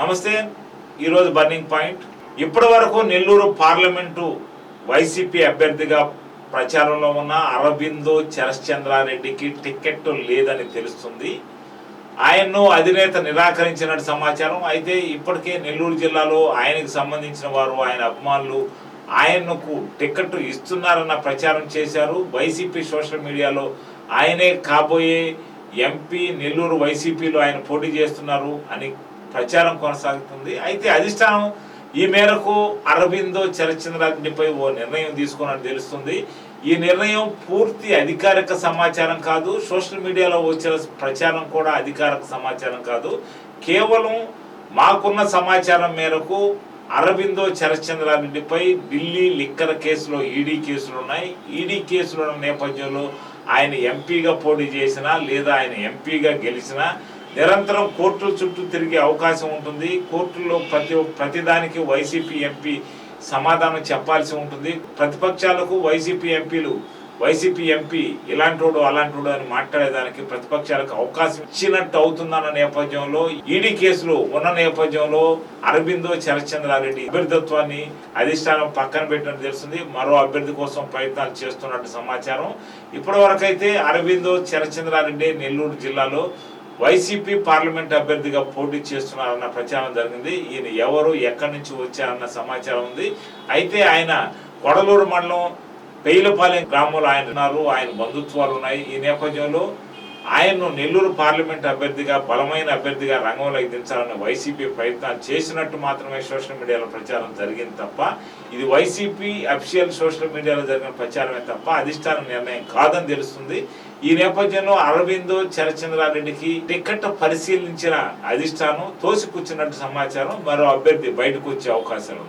నమస్తే. ఈరోజు burning point. ఇప్పటి వరకు నెల్లూరు పార్లమెంటు వైసీపీ అభ్యర్థిగా ప్రచారంలో ఉన్న అరబిందో చరశ్చంద్రారెడ్డికి టికెట్ లేదని తెలుస్తుంది. ఆయన్ను అధినేత నిరాకరించినట్టు సమాచారం. అయితే ఇప్పటికే నెల్లూరు జిల్లాలో ఆయనకు సంబంధించిన వారు ఆయన అభిమానులు ఆయనకు టికెట్ ఇస్తున్నారన్న ప్రచారం చేశారు. వైసీపీ సోషల్ మీడియాలో ఆయనే కాబోయే ఎంపీ నెల్లూరు వైసీపీలో ఆయన పోటీ చేస్తున్నారు అని ప్రచారం కొనసాగుతుంది. అయితే అధిష్టానం ఈ మేరకు అరవిందో చరచంద్రారెడ్డిపై ఓ నిర్ణయం తీసుకున్నట్టు తెలుస్తుంది. ఈ నిర్ణయం పూర్తి అధికారిక సమాచారం కాదు. సోషల్ మీడియాలో వచ్చిన ప్రచారం కూడా అధికారిక సమాచారం కాదు. కేవలం మాకున్న సమాచారం మేరకు అరవిందో చరచంద్రారెడ్డిపై ఢిల్లీ లిక్కర్ కేసులో ఈడీ కేసులు ఉన్నాయి. ఈడీ కేసులు ఉన్న నేపథ్యంలో ఆయన ఎంపీగా పోటీ చేసినా లేదా ఆయన ఎంపీగా గెలిచినా నిరంతరం కోర్టుల చుట్టూ తిరిగే అవకాశం ఉంటుంది. కోర్టుల్లో ప్రతి ప్రతిదానికి వైసీపీ ఎంపీ సమాధానం చెప్పాల్సి ఉంటుంది. ప్రతిపక్షాలకు వైసీపీ ఎంపీలు వైసీపీ ఎంపీ ఇలాంటోడు అలాంటోడు అని మాట్లాడేదానికి ప్రతిపక్షాలకు అవకాశం ఇచ్చినట్టు అవుతుందన్న నేపథ్యంలో ఈడీ కేసులు ఉన్న నేపథ్యంలో అరవిందో చరచంద్రారెడ్డి అభ్యర్థిత్వాన్ని అధిష్టానం పక్కన పెట్టినట్టు తెలుస్తుంది. మరో అభ్యర్థి కోసం ప్రయత్నాలు చేస్తున్నట్టు సమాచారం. ఇప్పటి వరకైతే అరవిందో చరచంద్రారెడ్డి నెల్లూరు జిల్లాలో వైసీపీ పార్లమెంట్ అభ్యర్థిగా పోటీ చేస్తున్నారన్న ప్రచారం జరిగింది. ఈయన ఎవరు ఎక్కడి నుంచి వచ్చారన్న సమాచారం ఉంది. అయితే ఆయన కొడలూరు మండలం పెయిలపాలెం గ్రామంలో ఆయన ఉన్నారు. ఆయన బంధుత్వాలు ఉన్నాయి. ఈ నేపథ్యంలో ఆయన్ను నెల్లూరు పార్లమెంట్ అభ్యర్థిగా బలమైన అభ్యర్థిగా రంగంలోకి దించాలని వైసీపీ ప్రయత్నాలు చేసినట్టు మాత్రమే సోషల్ మీడియాలో ప్రచారం జరిగింది తప్ప ఇది వైసీపీ అఫిషియల్ సోషల్ మీడియాలో జరిగిన ప్రచారమే తప్ప అధిష్టాన నిర్ణయం కాదని తెలుస్తుంది. ఈ నేపథ్యంలో అరవిందో చరచంద్రారెడ్డికి టికెట్ పరిశీలించిన అధిష్టానం తోసిపుచ్చినట్టు సమాచారం మరో అభ్యర్థి బయటకు వచ్చే అవకాశాలు ఉన్నాయి